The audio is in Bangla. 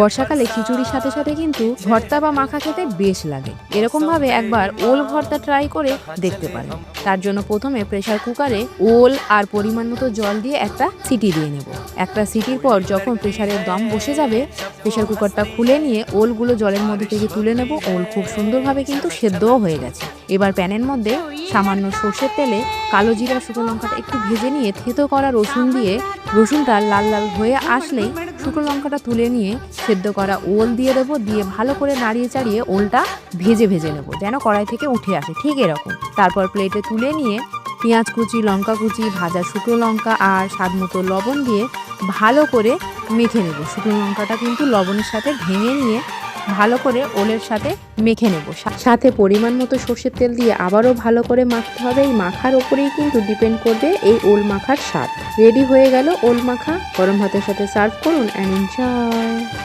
বর্ষাকালে খিচুড়ির সাথে সাথে কিন্তু ভর্তা বা মাখা খেতে বেশ লাগে। এরকম ভাবে একবার ওল ভর্তা ট্রাই করে দেখতে পারেন। তার জন্য প্রথমে প্রেসার কুকারে ওল আর পরিমাণ মতো জল দিয়ে একটা সিটি দিয়ে নেব। একটা সিটির পর যখন প্রেশারের দম বসে যাবে প্রেসার কুকারটা খুলে নিয়ে ওলগুলো জলের মধ্যে থেকে তুলে নেব। ওল খুব সুন্দরভাবে কিন্তু সেদ্ধও হয়ে গেছে। এবার প্যানের মধ্যে সামান্য সর্ষের তেলে কালো জিরা, শুকনো লঙ্কাটা একটু ভেজে নিয়ে থেতো করা রসুন দিয়ে, রসুনটা লাল লাল হয়ে আসলেই শুকনো লঙ্কাটা তুলে নিয়ে সেদ্ধ করা ওল দিয়ে দেবো, দিয়ে ভালো করে নাড়িয়ে চাড়িয়ে ওলটা ভেজে ভেজে নেব, যেন কড়াই থেকে উঠে আসে, ঠিক এরকম। তারপর প্লেটে তুলে নিয়ে পেঁয়াজ কুচি, লঙ্কা কুচি, ভাজা শুকনো লঙ্কা আর স্বাদ মতো লবণ দিয়ে ভালো করে মেখে নেব। শুকনো লঙ্কাটা কিন্তু লবণের সাথে ভেঙে নিয়ে ভালো করে ওলের সাথে মেখে নেব। সাথে পরিমাণ মতো সর্ষের তেল দিয়ে আবারও ভালো করে মাখতে হবে। এই মাখার ওপরেই কিন্তু ডিপেন্ড করবে এই ওল মাখার স্বাদ। রেডি হয়ে গেল ওল মাখা। গরম ভাতের সাথে সার্ভ করুন অ্যান্ড এনজয়